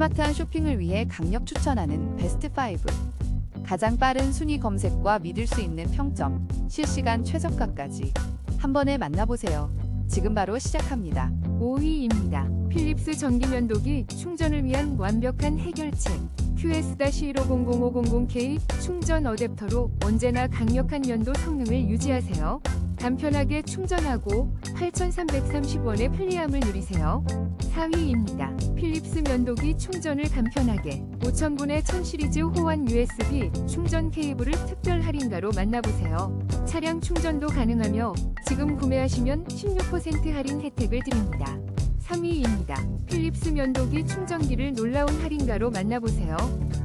스마트한 쇼핑을 위해 강력 추천하는 베스트 5. 가장 빠른 순위 검색과 믿을 수 있는 평점, 실시간 최저가까지 한 번에 만나보세요. 지금 바로 시작합니다. 5위입니다. 필립스 전기면도기 충전을 위한 완벽한 해결책. QS-150050K 충전 어댑터로 언제나 강력한 연도 성능을 유지하세요. 간편하게 충전하고 8,330원의 편리함을 누리세요. 4위입니다. 필립스 면도기 충전을 간편하게 5000분의 1000 시리즈 호환 USB 충전 케이블을 특별 할인가로 만나보세요. 차량 충전도 가능하며 지금 구매하시면 16% 할인 혜택을 드립니다. 3위입니다. 필립스 면도기 충전기를 놀라운 할인가로 만나보세요.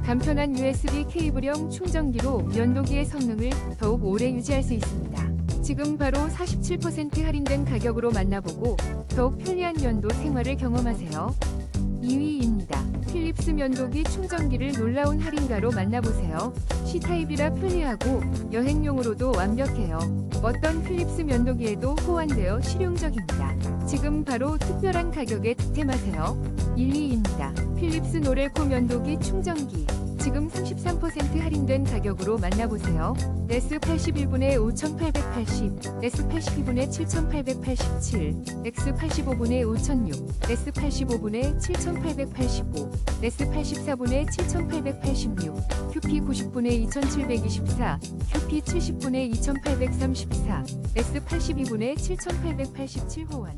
간편한 USB 케이블형 충전기로 면도기의 성능을 더욱 오래 유지할 수 있습니다. 지금 바로 47% 할인된 가격으로 만나보고 더욱 편리한 연도 생활을 경험하세요. 2위입니다. 필립스 면도기 충전기를 놀라운 할인가로 만나보세요. C타입이라 편리하고 여행용으로도 완벽해요. 어떤 필립스 면도기에도 호환되어 실용적입니다. 지금 바로 특별한 가격에 득템하세요. 1위입니다. 필립스 노레코 면도기 충전기. 지금 33% 할인된 가격으로 만나보세요. S81분의 5880, S82분의 7887, X85분의 5006, S85분의 7885, S84분의 7886, QP 90분의 2724, QP 70분의 2834, S82분의 7887 호환.